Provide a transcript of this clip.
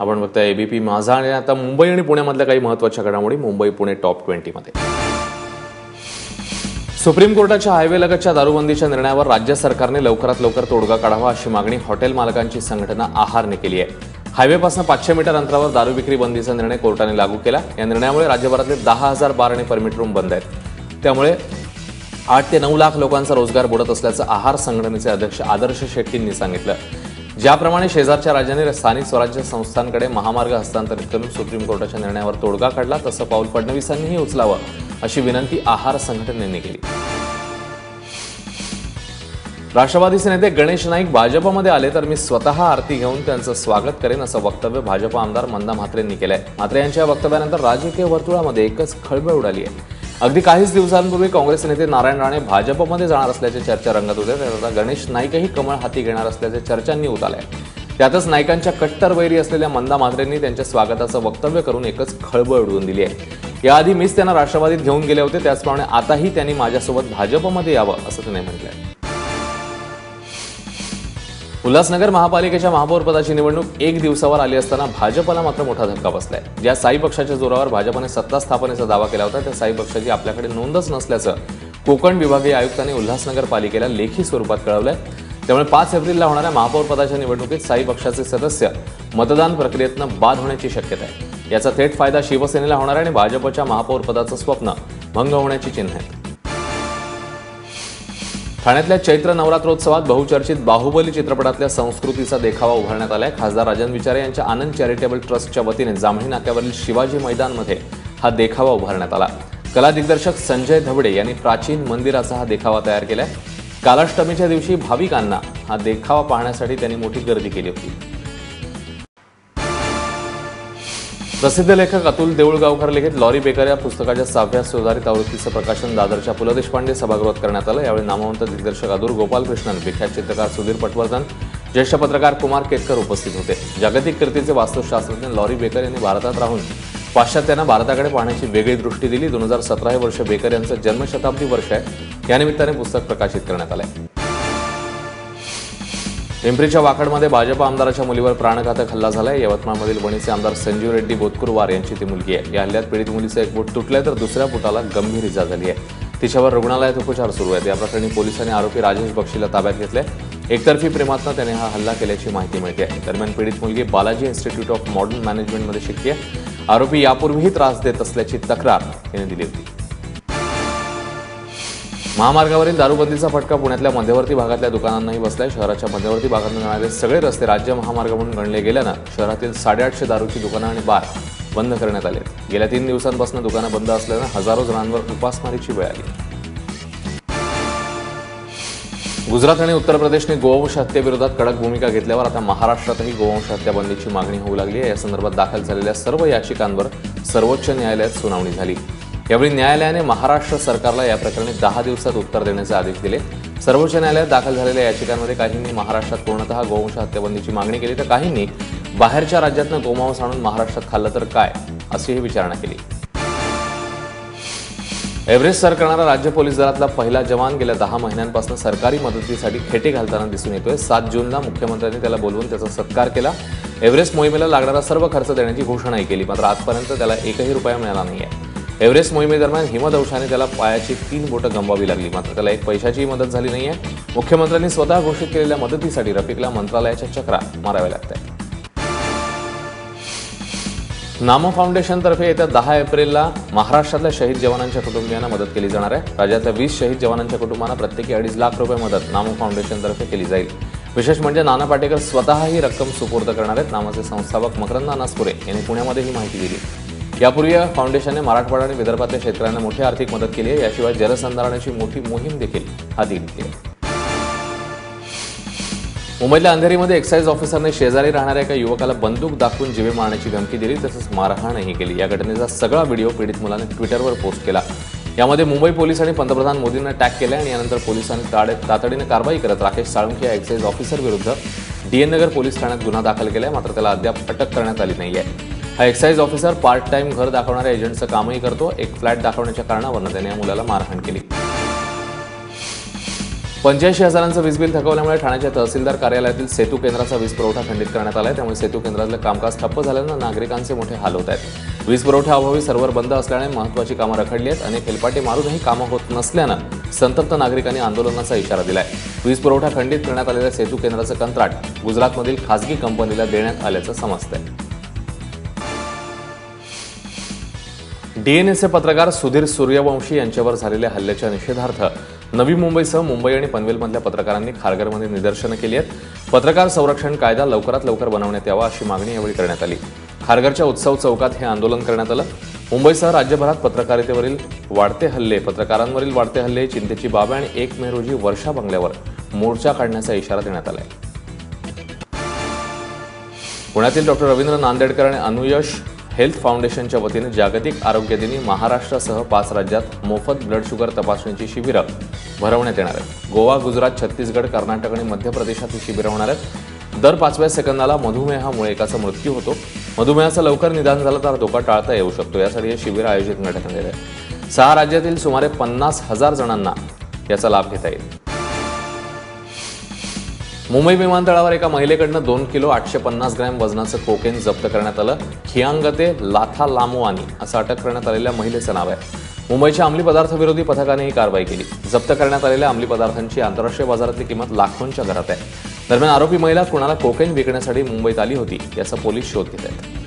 आपण बघताय एबीपी माझा आणि आता मुंबई आणि पुण्यामधल्या काही महत्त्वाच्या घडामोडी मुंबई पुणे टॉप ट्वेंटीमध्ये सुप्रीम कोर्टाच्या हायवे लगतच्या दारूबंदीच्या निर्णयावर राज्य सरकारने लवकरात लवकर तोडगा काढावा अशी मागणी हॉटेल मालकांची संघटना आहारने केली आहे. हायवेपासून पाचशे मीटर अंतरावर दारू विक्री बंदीचा निर्णय कोर्टाने लागू केला. या निर्णयामुळे राज्यभरातले दहा हजार बार आणि परमिट रूम बंद आहेत. त्यामुळे आठ ते नऊ लाख लोकांचा रोजगार बुडत असल्याचं आहार संघटनेचे अध्यक्ष आदर्श शेट्टींनी सांगितलं. ज्याप्रमाणे शेजारच्या राज्याने स्थानिक स्वराज्य संस्थांकडे महामार्ग हस्तांतरित करून सुप्रीम कोर्टाच्या निर्णयावर तोडगा काढला तसं पाऊल फडणवीसांनीही उचलावं अशी विनंती आहार संघटनेने केली. राष्ट्रवादीचे नेते गणेश नाईक भाजपमध्ये आले तर मी स्वतः आरती घेऊन त्यांचं स्वागत करेन असं वक्तव्य भाजप आमदार मंदा म्हात्रेंनी केलंय. म्हात्रे यांच्या वक्तव्यानंतर राजकीय वर्तुळामध्ये एकच खळबळ उडाली आहे. अगदी काहीच दिवसांपूर्वी काँग्रेस नेते नारायण राणे भाजपमध्ये जाणार असल्याची चर्चा रंगत होत्या तर आता गणेश नाईकही कमळ हाती घेणार असल्याच्या चर्चांनी उताल्या त्यातच नाईकांच्या कट्टर वैरी असलेल्या मंदा म्हात्रेंनी त्यांच्या स्वागताचं वक्तव्य करून एकच खळबळ उडवून दिली आहे. याआधी मीच त्यांना राष्ट्रवादीत घेऊन गेले होते त्याचप्रमाणे आताही त्यांनी माझ्यासोबत भाजपमध्ये यावं असं त्यांनी आहे. उल्हासनगर महापालिकेच्या महापौरपदाची निवडणूक एक दिवसावर आली असताना भाजपला मात्र मोठा धक्का बसलाय. ज्या साई पक्षाच्या जोरावर भाजपने सत्ता स्थापनेचा दावा केला होता त्या साई पक्षाची आपल्याकडे नोंदच नसल्याचं कोकण विभागीय आयुक्तांनी उल्हासनगर पालिकेला लेखी स्वरूपात कळवलंय. त्यामुळे पाच एप्रिलला होणाऱ्या महापौरपदाच्या निवडणुकीत साई पक्षाचे सदस्य मतदान प्रक्रियेतनं बाद होण्याची शक्यता आहे. याचा थेट फायदा शिवसेनेला होणार आहे आणि भाजपच्या महापौरपदाचं स्वप्न भंग होण्याची चिन्ह आहेत ठाण्यातल्या चैत्र नवरात्रोत्सवात बहुचर्चित बाहुबली चित्रपटातल्या संस्कृतीचा देखावा उभारण्यात आलाय. खासदार राजन विचारे यांच्या आनंद चॅरिटेबल ट्रस्टच्या वतीने जांभळी नाक्यावरील शिवाजी मैदानमध्ये हा देखावा उभारण्यात आला. कला दिग्दर्शक संजय धबडे यांनी प्राचीन मंदिराचा हा देखावा तयार केलाय. कालाष्टमीच्या दिवशी भाविकांना हा देखावा पाहण्यासाठी त्यांनी मोठी गर्दी केली होती. प्रसिद्ध लेखक अतुल देऊळगावकर लिखित लॉरी बेकर या पुस्तकाच्या सहाव्या सुधारित आवृत्तीचं प्रकाशन दादरच्या पु ल देशपांडे सभागृहात करण्यात आलं. यावेळी नामवंत दिग्दर्शक अदूर गोपालकृष्णन विख्यात चित्रकार सुधीर पटवर्धन ज्येष्ठ पत्रकार कुमार केतकर उपस्थित होते. जागतिक कीर्तीचे वास्तुशास्त्रज्ञ लॉरी बेकर यांनी भारतात राहून पाश्चात्यांना भारताकडे पाहण्याची वेगळी दृष्टी दिली. दोन हजार सतरा हे वर्ष बेकर यांचं जन्मशताब्दी वर्ष आहे. यानिमित्ताने पुस्तक प्रकाशित करण्यात आलं आहे पिंपरीच्या वाकडमध्ये भाजप आमदाराच्या मुलीवर प्राणघातक हल्ला झालाय. यवतमाळमधील वणीचे आमदार संजीव रेड्डी बोतकुरवार यांची ती मुलगी आहे. या हल्ल्यात पीडित मुलीचं एक बोट तुटलंय तर दुसऱ्या बोटाला गंभीर इजा झाली आहे. तिच्यावर रुग्णालयात उपचार सुरू आहेत. या प्रकरणी पोलिसांनी आरोपी राजेश बक्षीला ताब्यात घेतले एकतर्फी प्रेमातनं त्याने हा हल्ला केल्याची माहिती मिळते दरम्यान पीडित मुलगी बालाजी इन्स्टिट्यूट ऑफ मॉडर्न मॅनेजमेंटमध्ये शिकली आहे आरोपी यापूर्वीही त्रास देत असल्याची तक्रार तिने दिली होती. महामार्गावरील दारूबंदीचा फटका पुण्यातल्या मध्यवर्ती भागातल्या दुकानांनाही बसलाय. शहराच्या मध्यवर्ती भागातून जाणारे सगळे रस्ते राज्य महामार्ग म्हणून गणले गेल्यानं शहरातील साडेआठशे दारूची दुकानं आणि बार बंद करण्यात आले गेल्या तीन दिवसांपासून दुकानं बंद असल्यानं हजारो जणांवर उपासमारीची वेळ आली. गुजरात आणि उत्तर प्रदेशने गोवंश हत्येविरोधात कडक भूमिका घेतल्यावर आता महाराष्ट्रातही गोवंश हत्याबंदीची मागणी होऊ लागली आहे. या संदर्भात दाखल झालेल्या सर्व याचिकांवर सर्वोच्च न्यायालयात सुनावणी झाली. यावेळी न्यायालयाने महाराष्ट्र सरकारला या प्रकरणी दहा दिवसात उत्तर देण्याचे आदेश दिले. सर्वोच्च न्यायालयात दाखल झालेल्या याचिकांमध्ये काहींनी महाराष्ट्रात पूर्णतः गोवंश हत्याबंदीची मागणी केली तर काहींनी बाहेरच्या राज्यातनं गोमांस आणून महाराष्ट्रात खाल्लं तर काय अशीही विचारणा केली. एव्हरेस्ट सर करणारा राज्य पोलीस दलातला पहिला जवान गेल्या दहा महिन्यांपासून सरकारी मदतीसाठी खेटे घालताना दिसून येतोय. सात जूनला मुख्यमंत्र्यांनी त्याला बोलवून त्याचा सत्कार केला. एव्हरेस्ट मोहिमेला लागणारा सर्व खर्च देण्याची घोषणाही केली मात्र आजपर्यंत त्याला एकही रुपया मिळाला नाहीये. एव्हरेस्ट मोहिमेदरम्यान हिमदंशाने त्याला पायाची तीन बोटं गमवावी लागली. मात्र त्याला एक पैशाचीही मदत झाली नाहीये. मुख्यमंत्र्यांनी स्वतः घोषित केलेल्या मदतीसाठी रफिकला मंत्रालयाच्या चक्रा माराव्या लागतात नामो फाउंडेशनतर्फे येत्या दहा एप्रिलला महाराष्ट्रातल्या शहीद जवानांच्या कुटुंबियांना मदत केली जाणार आहे. राज्यातल्या वीस शहीद जवानांच्या कुटुंबांना प्रत्येकी अडीच लाख रुपये मदत नामो फाउंडेशनतर्फे केली जाईल. विशेष म्हणजे नाना पाटेकर स्वतः ही रक्कम सुपूर्द करणार आहेत. नामाचे संस्थापक मकरंद अनासपुरे यांनी पुण्यामध्ये ही माहिती दिली. यापूर्वी या फाउंडेशनने मराठवाडा आणि विदर्भातल्या शेतकऱ्यांना मोठी आर्थिक मदत केली आहे. याशिवाय जलसंधारणाची मोठी मोहीम देखील हाती घेतली आहे मुंबईतल्या अंधेरीमध्ये एक्साईज ऑफिसरने शेजारी राहणाऱ्या एका युवकाला बंदूक दाखवून जीवे मारण्याची धमकी दिली तसंच मारहाणही केली. या घटनेचा सगळा व्हिडिओ पीडित मुलाने ट्विटरवर पोस्ट केला. यामध्ये मुंबई पोलिसांनी पंतप्रधान मोदींना टॅग केला आणि यानंतर पोलिसांनी ताडे तातडीने कारवाई करत राकेश साळुंखे या एक्साईज ऑफिसर विरुद्ध डीएन नगर पोलीस ठाण्यात गुन्हा दाखल केला मात्र त्याला अद्याप अटक करण्यात आली नाही आहे हा एक्साईज ऑफिसर पार्ट टाइम घर दाखवणाऱ्या एजंटचं कामही करतो. एक फ्लॅट दाखवण्याच्या कारणावरनं त्याने या मुलाला मारहाण केली. पंच्याऐंशी हजारांचं वीज बिल थकवल्यामुळे ठाण्याच्या तहसीलदार कार्यालयातील सेतू केंद्राचा वीज पुरवठा खंडित करण्यात आला आहे त्यामुळे सेतू केंद्रातलं कामकाज ठप्प झाल्यानं नागरिकांचे मोठे हाल होत आहेत. वीज पुरवठ्याअभावी सर्व्हर बंद असल्याने महत्वाची कामं रखडली आहेत अनेक हेलपाटे मारूनही कामं होत नसल्यानं संतप्त नागरिकांनी आंदोलनाचा इशारा आहे वीज पुरवठा खंडित करण्यात आलेल्या सेतू केंद्राचं कंत्राट गुजरातमधील खासगी कंपनीला देण्यात आल्याचं समजतंय. डीएनएचे पत्रकार सुधीर सूर्यवंशी यांच्यावर झालेल्या हल्ल्याच्या निषेधार्थ नवी मुंबईसह मुंबई आणि पनवेलमधल्या पत्रकारांनी खारघरमध्ये निदर्शनं केली आहेत. पत्रकार संरक्षण कायदा लवकरात लवकर बनवण्यात यावा अशी मागणी यावेळी करण्यात आली. खारघरच्या उत्सव चौकात हे आंदोलन करण्यात आलं. मुंबईसह राज्यभरात पत्रकारितेवरील वाढते हल्ले पत्रकारांवरील वाढते हल्ले चिंतेची बाब आहे आणि एक मे रोजी वर्षा बंगल्यावर मोर्चा काढण्याचा इशारा देण्यात आलाय. पुण्यातील डॉक्टर रवींद्र नांदेडकर आणि अनुयश हेल्थ फाउंडेशनच्या वतीने जागतिक आरोग्य दिनी महाराष्ट्रासह पाच राज्यात मोफत ब्लड शुगर तपासणीची शिबिरं भरवण्यात येणार आहेत. गोवा गुजरात छत्तीसगड कर्नाटक आणि मध्य प्रदेशात ही शिबिरं होणार आहेत. दर पाचव्या सेकंदाला मधुमेहामुळे एकाचा मृत्यू होतो. मधुमेहाचं लवकर निदान झालं तर धोका टाळता येऊ शकतो. यासाठी हे शिबिर आयोजित करण्यात आलेलं आहे. सहा राज्यातील सुमारे पन्नास हजार जणांना याचा लाभ घेता येईल. मुंबई विमानतळावर एका महिलेकडनं दोन किलो आठशे पन्नास ग्रॅम वजनाचं कोकेन जप्त करण्यात आलं. खियांगते लाथा लामोआनी असं अटक करण्यात आलेल्या महिलेचं नाव आहे. मुंबईच्या अंमली पदार्थ विरोधी पथकाने ही कारवाई केली. जप्त करण्यात आलेल्या अंमली पदार्थांची आंतरराष्ट्रीय बाजारातली किंमत लाखोंच्या घरात आहे. दरम्यान आरोपी महिला कुणाला कोकेन विकण्यासाठी मुंबईत आली होती याचा पोलीस शोध घेत आहेत.